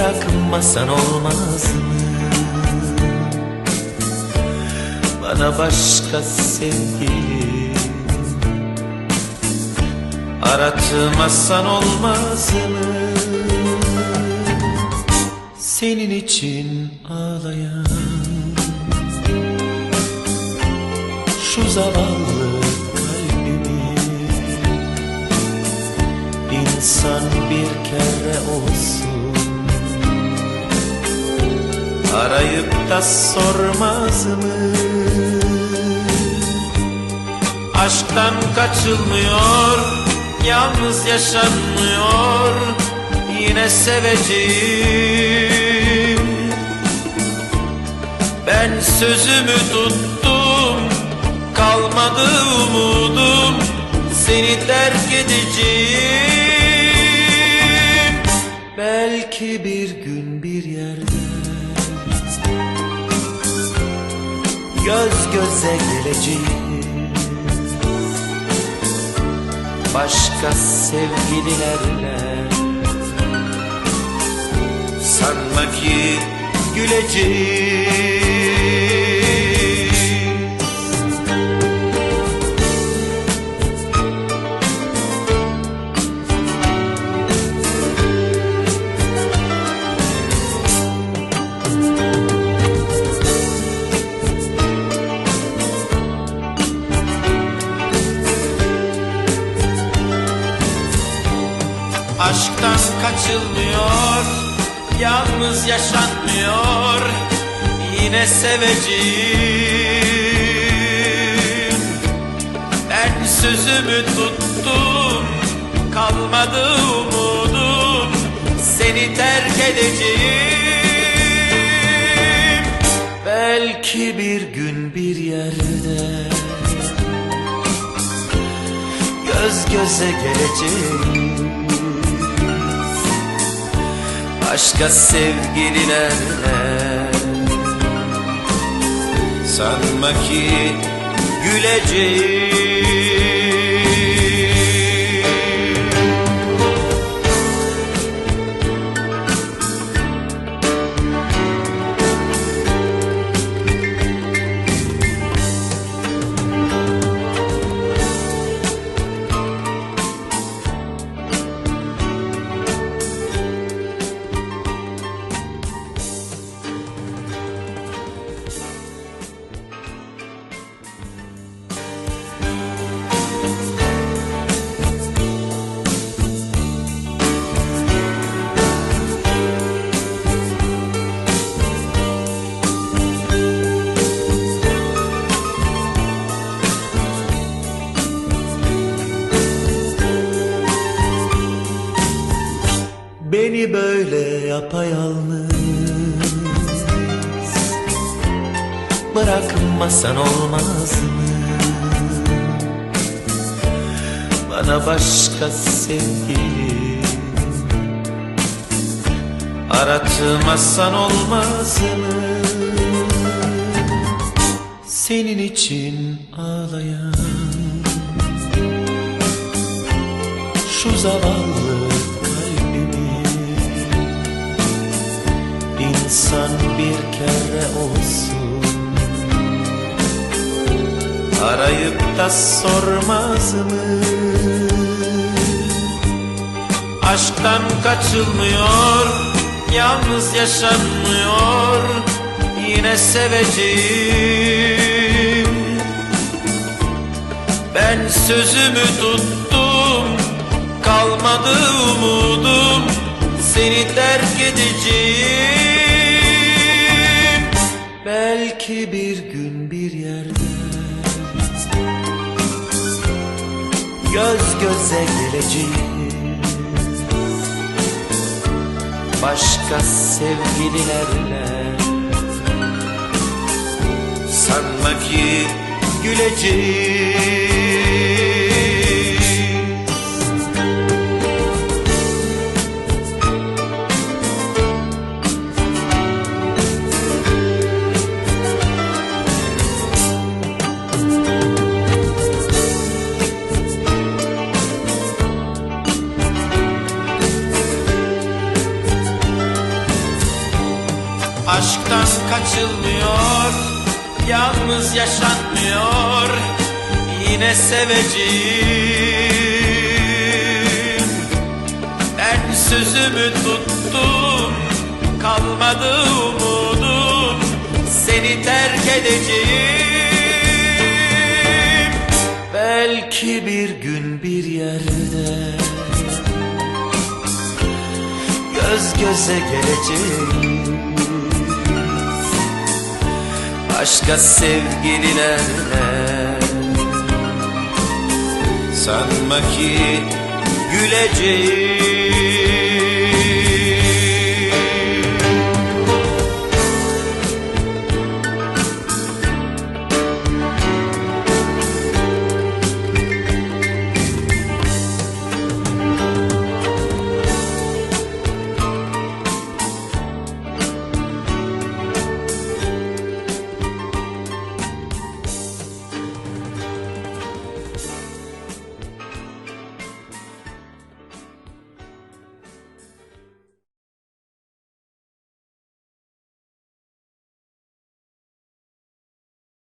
Bırakmasan olmaz mı? Bana başka sevgili Aratmasan olmaz mı? Senin için ağlayan Şu zavallı kalbimi İnsan bir kere olsun Arayıp da sormaz mı? Aşktan kaçılmıyor Yalnız yaşanmıyor. Yine seveceğim. Ben sözümü tuttum Kalmadı umudum. Seni terk edeceğim. Belki bir gün bir yerde Göz göze geleceğim Başka sevgililerle Sanma ki güleceğim Aşktan kaçılmıyor Yalnız yaşanmıyor. Yine seveceğim. Ben sözümü tuttum Kalmadı umudum. Seni terk edeceğim. Belki bir gün bir yerde Göz göze geleceğim başka sevgililerle. Sanma ki güleceğim Beni böyle yapayalnız Bırakmasan olmaz mı? Bana başka sevgili Aratmasan olmaz mı? Senin için ağlayan Şu zavallı İnsan bir kere olsun. Arayıp da sormaz mı? Aşktan kaçılmıyor Yalnız yaşanmıyor. Yine seveceğim. Ben sözümü tuttum Kalmadı umudum. Seni terk edeceğim Belki bir gün bir yerde. Göz göze geleceğim Başka sevgililerle. Sanma ki güleceğim kaçılmıyor Yalnız yaşanmıyor Yine seveceğim. Ben sözümü tuttum Kalmadı umudum Seni terk edeceğim. Belki bir gün bir yerde Göz göze geleceğim Başka sevgililerle. Sanma ki güleceğim